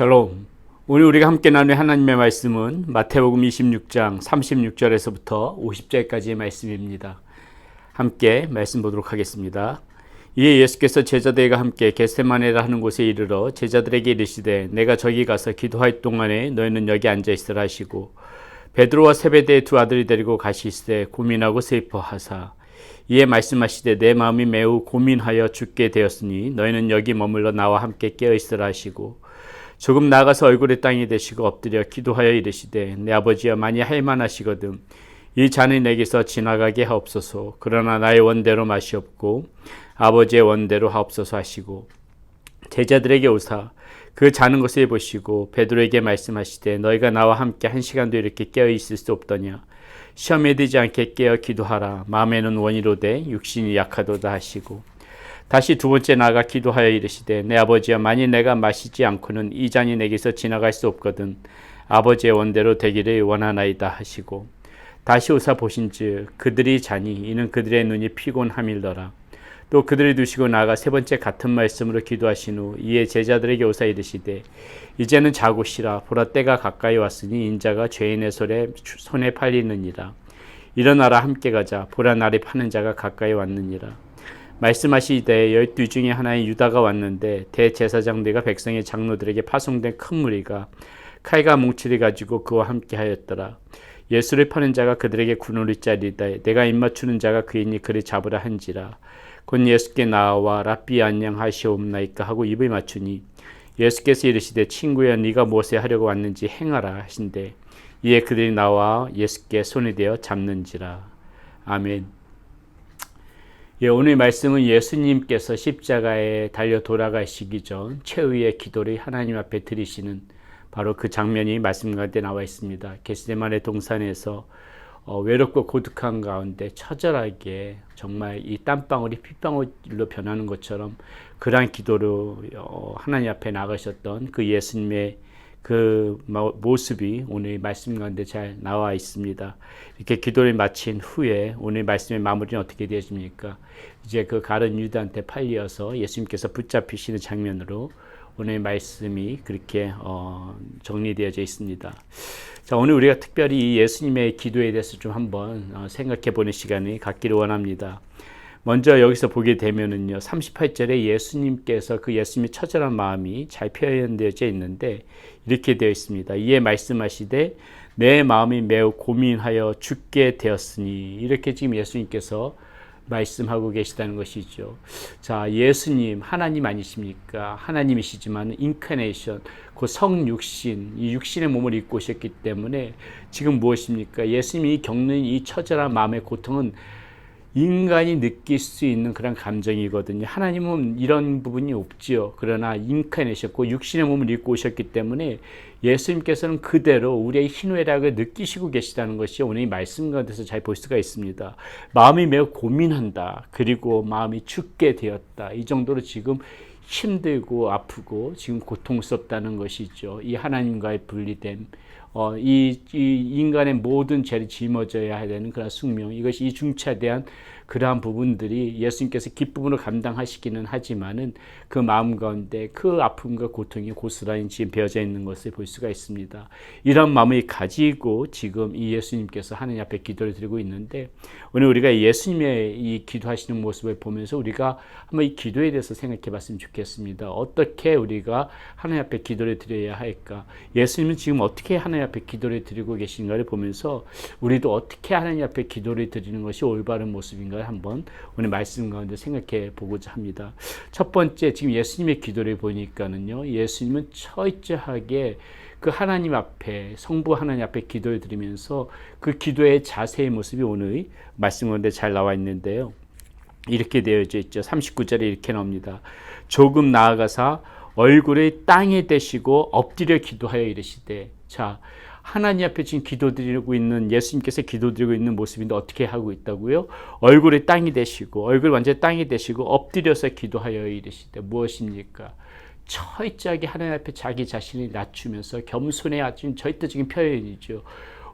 샬롬. 오늘 우리가 함께 나눌 하나님의 말씀은 마태복음 26장 36절에서부터 50절까지의 말씀입니다. 함께 말씀 보도록 하겠습니다. 이에 예수께서 제자들과 함께 겟세마네라 하는 곳에 이르러 제자들에게 이르시되 내가 저기 가서 기도할 동안에 너희는 여기 앉아 있으라 하시고 베드로와 세베대의 두 아들이 데리고 가시되 고민하고 슬퍼하사 이에 말씀하시되 내 마음이 매우 고민하여 죽게 되었으니 너희는 여기 머물러 나와 함께 깨어 있으라 하시고 조금 나아가서 얼굴에 땅이 대시고 엎드려 기도하여 이르시되 내 아버지여 많이 할만하시거든 이 잔이 내게서 지나가게 하옵소서. 그러나 나의 원대로 마시옵고 아버지의 원대로 하옵소서 하시고 제자들에게 오사 그 자는 것을 보시고 베드로에게 말씀하시되 너희가 나와 함께 한 시간도 이렇게 깨어 있을 수 없더냐. 시험에 들지 않게 깨어 기도하라. 마음에는 원이로되 육신이 약하도다 하시고 다시 두 번째 나가 기도하여 이르시되 내 아버지여 만일 내가 마시지 않고는 이 잔이 내게서 지나갈 수 없거든 아버지의 원대로 되기를 원하나이다 하시고 다시 오사 보신즉 그들이 자니 이는 그들의 눈이 피곤함일더라. 또 그들을 두시고 나아가 세 번째 같은 말씀으로 기도하신 후 이에 제자들에게 오사 이르시되 이제는 자고 쉬라. 보라 때가 가까이 왔으니 인자가 죄인의 손에, 손에 팔리느니라. 일어나라 함께 가자. 보라 날이 파는 자가 가까이 왔느니라 말씀하시되 열두 중에 하나인 유다가 왔는데 대제사장들과 백성의 장로들에게 파송된 큰 무리가 칼과 뭉치를 가지고 그와 함께 하였더라. 예수를 파는 자가 그들에게 군우를 짜리다. 내가 입맞추는 자가 그이니 그를 잡으라 한지라. 곧 예수께 나와 랍비 안녕하시옵나이까 하고 입을 맞추니 예수께서 이르시되 친구야 네가 무엇에 하려고 왔는지 행하라 하신대. 이에 그들이 나와 예수께 손이 되어 잡는지라. 아멘 예, 오늘 말씀은 예수님께서 십자가에 달려 돌아가시기 전 최후의 기도를 하나님 앞에 드리시는 바로 그 장면이 말씀 가운데 나와 있습니다. 게시데만의 동산에서 어, 외롭고 고독한 가운데 처절하게 정말 이 땀방울이 핏방울로 변하는 것처럼 그러한 기도로 어, 하나님 앞에 나가셨던 그 예수님의 그 모습이 오늘 말씀 가운데 잘 나와 있습니다. 이렇게 기도를 마친 후에 오늘 말씀의 마무리는 어떻게 되어집니까? 이제 그 가른 유다한테 팔려서 예수님께서 붙잡히시는 장면으로 오늘 말씀이 그렇게 어, 정리되어져 있습니다. 자, 오늘 우리가 특별히 이 예수님의 기도에 대해서 좀 한번 어, 생각해 보는 시간을 갖기를 원합니다. 먼저 여기서 보게 되면은요, 38절에 예수님께서 그 예수님의 처절한 마음이 잘 표현되어져 있는데, 이렇게 되어 있습니다. 이에 말씀하시되, 내 마음이 매우 고민하여 죽게 되었으니, 이렇게 지금 예수님께서 말씀하고 계시다는 것이죠. 자, 예수님, 하나님 아니십니까? 하나님이시지만, 인카네이션, 그 성육신, 이 육신의 몸을 입고 오셨기 때문에, 지금 무엇입니까? 예수님이 겪는 이 처절한 마음의 고통은 인간이 느낄 수 있는 그런 감정이거든요. 하나님은 이런 부분이 없지요. 그러나 인카내셨고 육신의 몸을 입고 오셨기 때문에 예수님께서는 그대로 우리의 희노애락을 느끼시고 계시다는 것이 오늘 이 말씀 가운데서 잘 볼 수가 있습니다. 마음이 매우 고민한다. 그리고 마음이 죽게 되었다. 이 정도로 지금 힘들고 아프고 지금 고통스럽다는 것이죠. 이 하나님과의 분리됨. 어, 이, 이 인간의 모든 죄를 짊어져야 되는 그런 숙명, 이것이 이 중차대한 그러한 부분들이 예수님께서 기쁨으로 감당하시기는 하지만은 그 마음 가운데 그 아픔과 고통이 고스란히 지금 배어져 있는 것을 볼 수가 있습니다. 이런 마음을 가지고 지금 이 예수님께서 하느님 앞에 기도를 드리고 있는데 오늘 우리가 예수님의 이 기도하시는 모습을 보면서 우리가 한번 이 기도에 대해서 생각해 봤으면 좋겠습니다. 어떻게 우리가 하나님 앞에 기도를 드려야 할까? 예수님은 지금 어떻게 하나님 앞에 기도를 드리고 계신가를 보면서 우리도 어떻게 하나님 앞에 기도를 드리는 것이 올바른 모습인가 한번 오늘 말씀 가운데 생각해 보고자 합니다. 첫 번째 지금 예수님의 기도를 보니까는요. 예수님은 철저하게 그 하나님 앞에 성부 하나님 앞에 기도를 드리면서 그 기도의 자세의 모습이 오늘 말씀 가운데 잘 나와 있는데요. 이렇게 되어져 있죠. 39절에 이렇게 나옵니다. 조금 나아가사 얼굴을 땅에 대시고 엎드려 기도하여 이르시되 자 하나님 앞에 지금 기도드리고 있는 예수님께서 기도드리고 있는 모습인데 어떻게 하고 있다고요? 얼굴에 땅이 되시고 얼굴 완전 땅이 되시고 엎드려서 기도하여 이르시되 무엇입니까? 철저하게 하나님 앞에 자기 자신을 낮추면서 겸손의 아주 절대적인 표현이죠.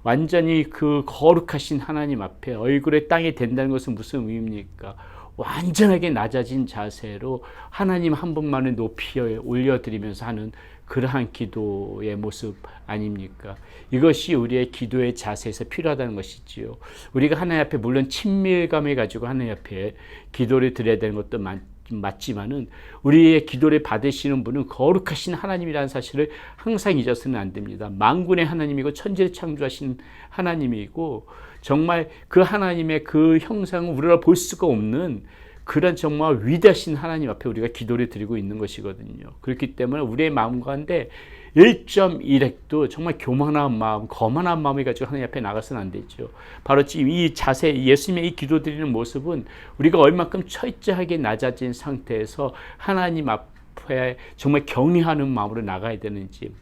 완전히 그 거룩하신 하나님 앞에 얼굴에 땅이 된다는 것은 무슨 의미입니까? 완전하게 낮아진 자세로 하나님 한 분만을 높이 올려드리면서 하는 그러한 기도의 모습 아닙니까? 이것이 우리의 기도의 자세에서 필요하다는 것이지요. 우리가 하나님 앞에 물론 친밀감을 가지고 하나님 앞에 기도를 드려야 되는 것도 많, 맞지만은 우리의 기도를 받으시는 분은 거룩하신 하나님이라는 사실을 항상 잊어서는 안 됩니다. 만군의 하나님이고 천지를 창조하신 하나님이고 정말 그 하나님의 그 형상을 우리가 볼 수가 없는 그런 정말 위대하신 하나님 앞에 우리가 기도를 드리고 있는 것이거든요. 그렇기 때문에 우리의 마음 가운데 1.1핵도 정말 교만한 마음, 거만한 마음을 가지고 하나님 앞에 나가서는 안 되죠. 바로 지금 이 자세, 예수님의 이 기도 드리는 모습은 우리가 얼마큼 철저하게 낮아진 상태에서 하나님 앞에 정말 경외하는 마음으로 나가야 되는지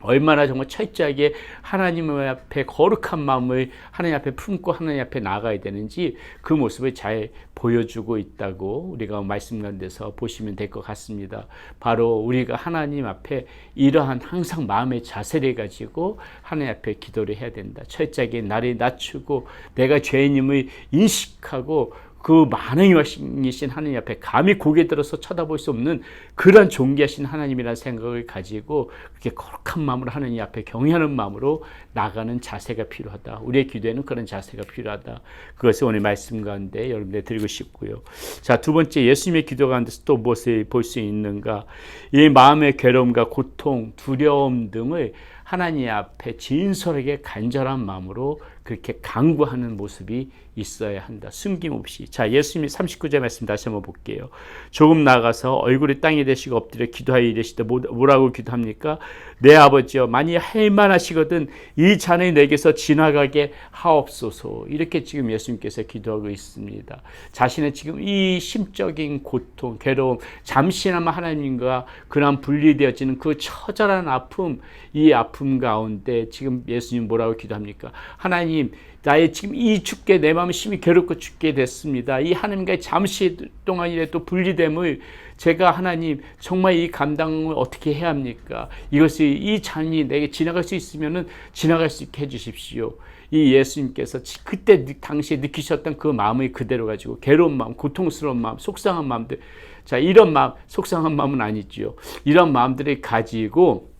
얼마나 정말 철저하게 하나님 앞에 거룩한 마음을 하나님 앞에 품고 하나님 앞에 나가야 되는지 그 모습을 잘 보여주고 있다고 우리가 말씀 가운데서 보시면 될 것 같습니다. 바로 우리가 하나님 앞에 이러한 항상 마음의 자세를 가지고 하나님 앞에 기도를 해야 된다. 철저하게 나를 낮추고 내가 죄인임을 인식하고 그 만행이신 하나님 앞에 감히 고개 들어서 쳐다볼 수 없는 그런 존귀하신 하나님이라는 생각을 가지고 그렇게 거룩한 마음으로 하나님 앞에 경외하는 마음으로 나가는 자세가 필요하다. 우리의 기도에는 그런 자세가 필요하다. 그것을 오늘 말씀 가운데 여러분들 드리고 싶고요. 자, 두 번째 예수님의 기도 가운데서 또 무엇을 볼 수 있는가? 이 마음의 괴로움과 고통, 두려움 등을 하나님 앞에 진솔하게 간절한 마음으로 그렇게 강구하는 모습이 있어야 한다. 숨김없이. 자, 예수님이 39절 말씀 다시 한번 볼게요. 조금 나가서 얼굴이 땅에 대시고 엎드려 기도하여 이르시되 뭐, 뭐라고 기도합니까? 내 아버지여 만일 할만하시거든 이 잔을 내게서 지나가게 하옵소서. 이렇게 지금 예수님께서 기도하고 있습니다. 자신의 지금 이 심적인 고통, 괴로움, 잠시나마 하나님과 그런 분리되어지는 그 처절한 아픔, 이 아픔 가운데 지금 예수님 뭐라고 기도합니까? 하나님, 나의 지금 이 죽게 내 마음이 심히 괴롭고 죽게 됐습니다. 이 하나님과의 잠시 동안이라도 분리됨을 제가 하나님 정말 이 감당을 어떻게 해야 합니까? 이것이 이 잔이 내게 지나갈 수 있으면은 지나갈 수 있게 해주십시오. 이 예수님께서 그때 당시에 느끼셨던 그 마음을 그대로 가지고 괴로운 마음, 고통스러운 마음, 속상한 마음들, 자 이런 마음, 속상한 마음은 아니지요. 이런 마음들을 가지고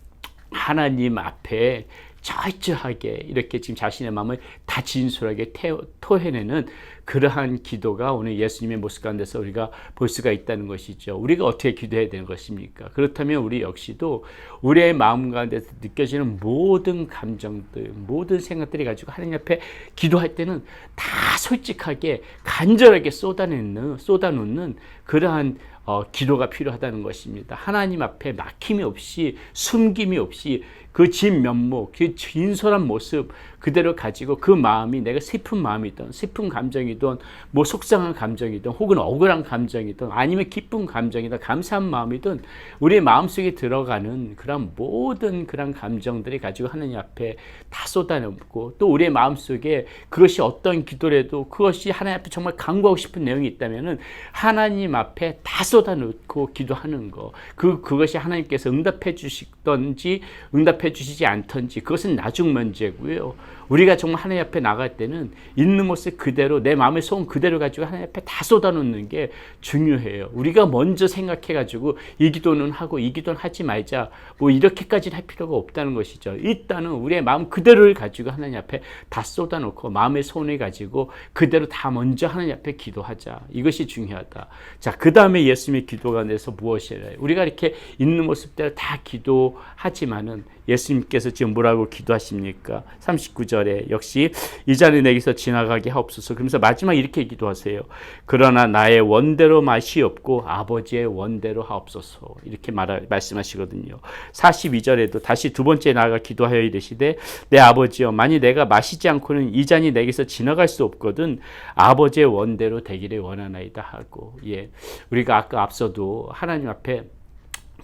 하나님 앞에 철저하게 이렇게 지금 자신의 마음을 다 진솔하게 토해내는 그러한 기도가 오늘 예수님의 모습 가운데서 우리가 볼 수가 있다는 것이죠. 우리가 어떻게 기도해야 되는 것입니까? 그렇다면 우리 역시도 우리의 마음 가운데서 느껴지는 모든 감정들, 모든 생각들이 가지고 하나님 앞에 기도할 때는 다 솔직하게 간절하게 쏟아내는 쏟아놓는 그러한 어, 기도가 필요하다는 것입니다. 하나님 앞에 막힘이 없이 숨김이 없이 그 진 면목, 그 진솔한 모습 그대로 가지고 그 마음이 내가 슬픈 마음이든 슬픈 감정이든 뭐 속상한 감정이든 혹은 억울한 감정이든 아니면 기쁜 감정이든 감사한 마음이든 우리의 마음속에 들어가는 그런 모든 그런 감정들이 가지고 하나님 앞에 다 쏟아내고 또 우리의 마음속에 그것이 어떤 기도라도 그것이 하나님 앞에 정말 강구하고 싶은 내용이 있다면은 하나님 앞에 다 쏟아놓고 기도하는 거. 그 그것이 하나님께서 응답해 주시던지 응답해 주시지 않던지 그것은 나중 문제고요. 우리가 정말 하나님 앞에 나갈 때는 있는 모습 그대로 내 마음의 소원 그대로 가지고 하나님 앞에 다 쏟아놓는 게 중요해요. 우리가 먼저 생각해 가지고 이 기도는 하고 이 기도는 하지 말자 뭐 이렇게까지는 할 필요가 없다는 것이죠. 일단은 우리의 마음 그대로를 가지고 하나님 앞에 다 쏟아놓고 마음의 소원을 가지고 그대로 다 먼저 하나님 앞에 기도하자. 이것이 중요하다. 자, 그 다음에 예수님의 기도가 내서 무엇이래? 우리가 이렇게 있는 모습대로 다 기도하지만은 예수님께서 지금 뭐라고 기도하십니까? 39절에 역시 이 자리 내게서 지나가게 하옵소서. 그러면서 마지막 이렇게 기도하세요. 그러나 나의 원대로 맛이 없고 아버지의 원대로 하옵소서. 이렇게 말 말씀하시거든요. 42절에도 다시 두 번째 나가 기도하여 이르시되 내 아버지여 만일 내가 마시지 않고는 이 잔이 내게서 지나갈 수 없거든 아버지의 원대로 되기를 원하나이다 하고 예. 우리가 아까 앞서도 하나님 앞에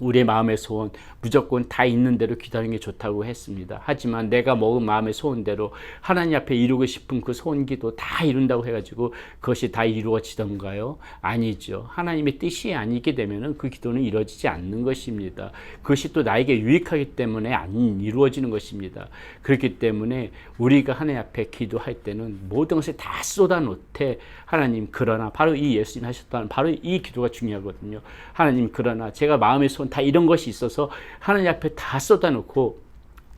우리의 마음의 소원 무조건 다 있는 대로 기도하는 게 좋다고 했습니다. 하지만 내가 먹은 마음의 소원대로 하나님 앞에 이루고 싶은 그 소원 기도 다 이룬다고 해가지고 그것이 다 이루어지던가요? 아니죠. 하나님의 뜻이 아니게 되면은 그 기도는 이루어지지 않는 것입니다. 그것이 또 나에게 유익하기 때문에 안 이루어지는 것입니다. 그렇기 때문에 우리가 하나님 앞에 기도할 때는 모든 것을 다 쏟아놓되 하나님 그러나 바로 이 예수님 하셨다는 바로 이 기도가 중요하거든요. 하나님 그러나 제가 마음의 소원 소원 다 이런 것이 있어서 하나님 앞에 다 쏟아놓고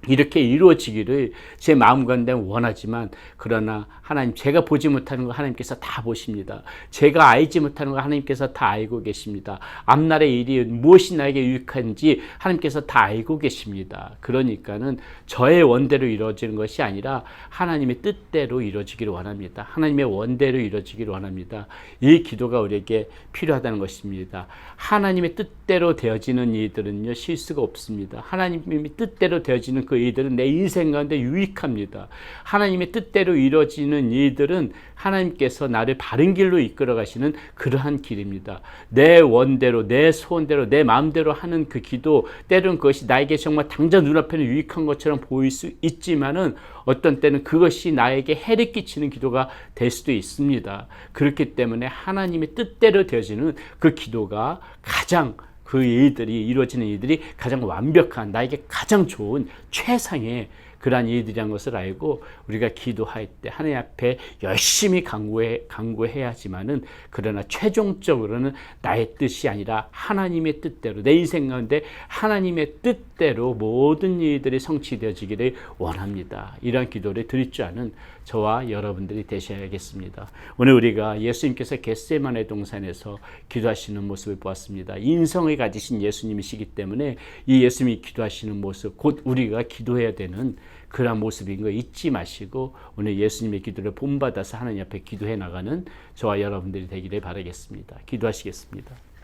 이렇게 이루어지기를 제 마음 가운데 원하지만 그러나 하나님 제가 보지 못하는 거 하나님께서 다 보십니다. 제가 알지 못하는 거 하나님께서 다 알고 계십니다. 앞날의 일이 무엇이 나에게 유익한지 하나님께서 다 알고 계십니다. 그러니까는 저의 원대로 이루어지는 것이 아니라 하나님의 뜻대로 이루어지기를 원합니다. 하나님의 원대로 이루어지기를 원합니다. 이 기도가 우리에게 필요하다는 것입니다. 하나님의 뜻대로 되어지는 일들은요 실수가 없습니다. 하나님의 뜻대로 되어지는 그 일들은 내 인생 가운데 유익합니다. 하나님의 뜻대로 이루어지는 일들은 하나님께서 나를 바른 길로 이끌어 가시는 그러한 길입니다. 내 원대로, 내 소원대로, 내 마음대로 하는 그 기도, 때로는 그것이 나에게 정말 당장 눈앞에는 유익한 것처럼 보일 수 있지만은 어떤 때는 그것이 나에게 해를 끼치는 기도가 될 수도 있습니다. 그렇기 때문에 하나님의 뜻대로 되어지는 그 기도가 가장 그 일들이 이루어지는 일들이 가장 완벽한 나에게 가장 좋은 최상의 그러한 일들이란 것을 알고 우리가 기도할 때 하나님 앞에 열심히 강구해 강구해야지만은 그러나 최종적으로는 나의 뜻이 아니라 하나님의 뜻대로 내 인생 가운데 하나님의 뜻 대로 모든 일들이 성취되어지기를 원합니다. 이러한 기도를 드릴 줄 아는 저와 여러분들이 되셔야겠습니다. 오늘 우리가 예수님께서 겟세만의 동산에서 기도하시는 모습을 보았습니다. 인성을 가지신 예수님이시기 때문에 이 예수님이 기도하시는 모습 곧 우리가 기도해야 되는 그런 모습인 거 잊지 마시고 오늘 예수님의 기도를 본받아서 하나님 앞에 기도해 나가는 저와 여러분들이 되기를 바라겠습니다. 기도하시겠습니다.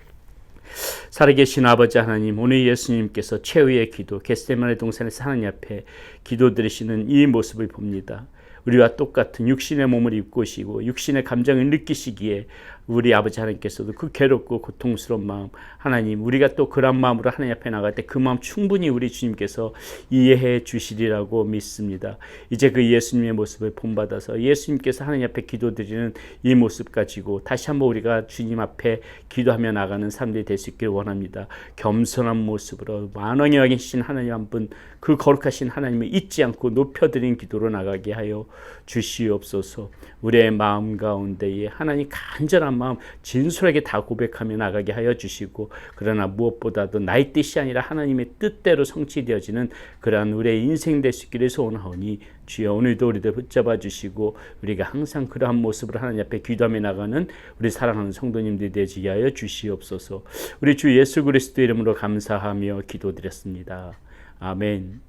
살아계신 아버지 하나님, 오늘 예수님께서 최후의 기도, 겟세마네 동산에서 하나님 앞에 기도 드리시는 이 모습을 봅니다. 우리와 똑같은 육신의 몸을 입고 시고 육신의 감정을 느끼시기에 우리 아버지 하나님께서도 그 괴롭고 고통스러운 마음 하나님 우리가 또 그런 마음으로 하나님 앞에 나갈 때 그 마음 충분히 우리 주님께서 이해해 주시리라고 믿습니다. 이제 그 예수님의 모습을 본받아서 예수님께서 하나님 앞에 기도드리는 이 모습 가지고 다시 한번 우리가 주님 앞에 기도하며 나가는 사람들이 될 수 있기를 원합니다. 겸손한 모습으로 왕 계신 하나님 한 분 그 거룩하신 하나님을 잊지 않고 높여드린 기도로 나가게 하여 주시옵소서. 우리의 마음 가운데에 하나님 간절한 마음 진솔하게 다 고백하며 나가게 하여 주시고 그러나 무엇보다도 나의 뜻이 아니라 하나님의 뜻대로 성취되어지는 그러한 우리의 인생 될 수 있기를 소원하오니 주여 오늘도 우리들 붙잡아 주시고 우리가 항상 그러한 모습으로 하나님 앞에 기도하며 나가는 우리 사랑하는 성도님들이 되게 하여 주시옵소서. 우리 주 예수 그리스도 이름으로 감사하며 기도드렸습니다. 아멘.